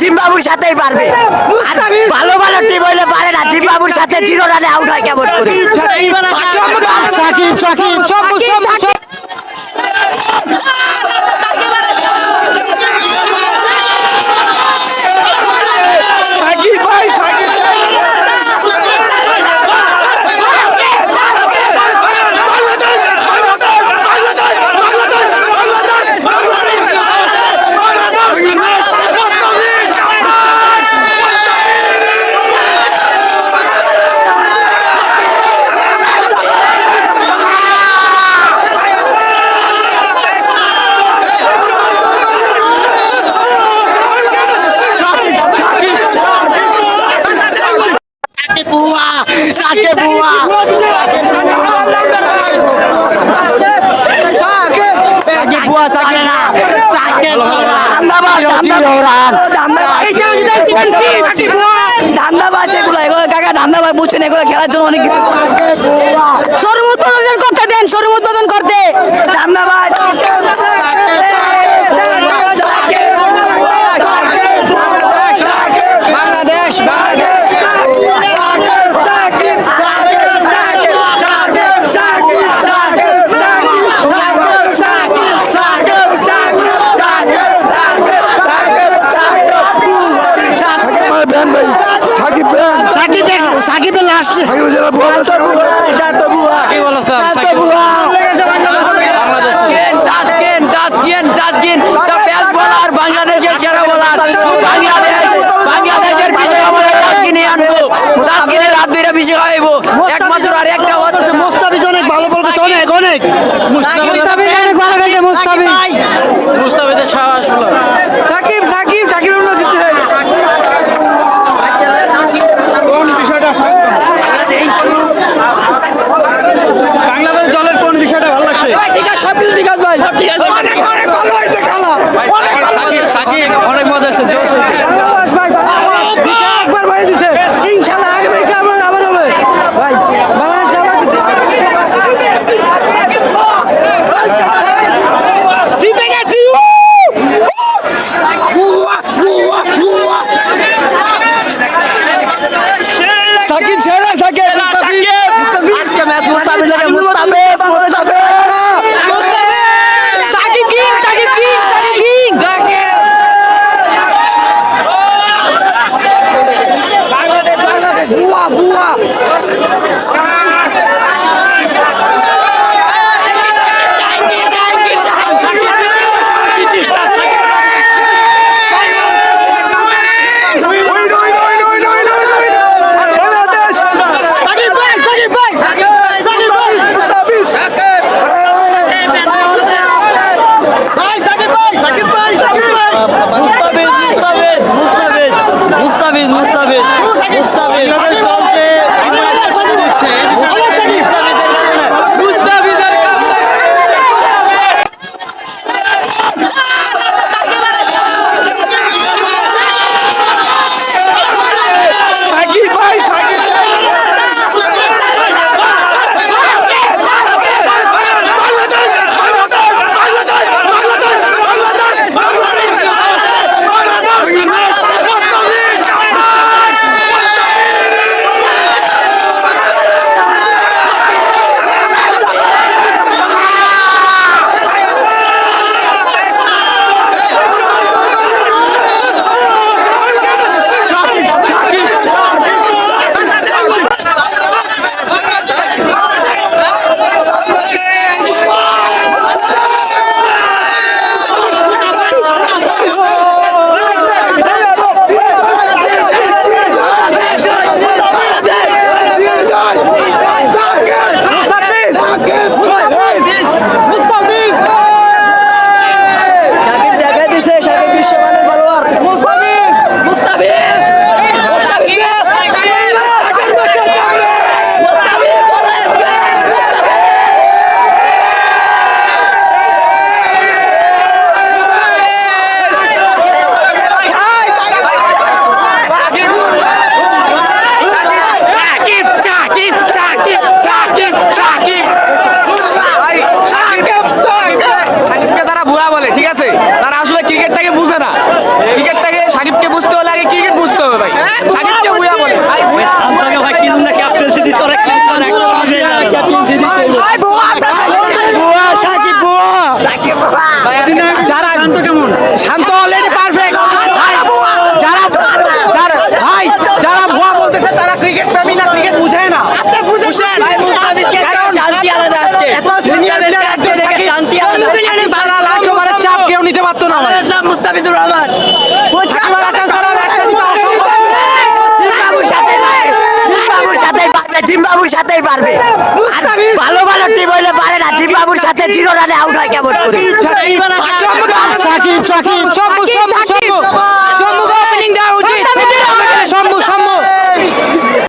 জিম্বাবুর সাথেই পারবে আর ভালো ভালো টিম হইলে পারে না জিম্বাবুর সাথে জিরো রানে আউট হয় কেমন করে সাকিব সাকিব সাকিব সব সব সাকিব ভাই সাকিব বাংলাদেশ বাংলাদেশ বাংলাদেশ বাংলাদেশ সাকিব বুয়া বুয়া বুয়া না ধান্দাবাজ ধান্দাবাজ। এগুলো এগুলো কাকা ধান্দাবাজ বুঝছেন এগুলো খেলার জন্য অনেক কিছু। উদ্বোধন করতে দেন শোরুম উদ্বোধন করতে। ধান্দাবাজ আর একটা অনেক ভালো বল করছে অনেক অনেক। মুস্তাফিজ অনেক ভালো খেলছে মুস্তাফিজ। মুস্তাফিজের সাহস বলো সাকিব সাকিব সাকিব জিততে কোন বিষয়টা বাংলাদেশ দলের কোন বিষয়টা ভালো লাগছে? ঠিক আছে সব ঠিক আছে ভাই। ঠিক আছে। অনেক অনেক ভালো হয়েছে খেলা। সাকিব সাকিব। অনেক মজা আছে জোশ মুস্তাফিজ মুস্তাফিজ বাবুর সাথেই পারবে। ভালো ভালো টিম হইলে পারে না জিম বাবুর সাথে জিরো রানে আউট হয় কেমন করে? সাকিব সাকিব সাকিব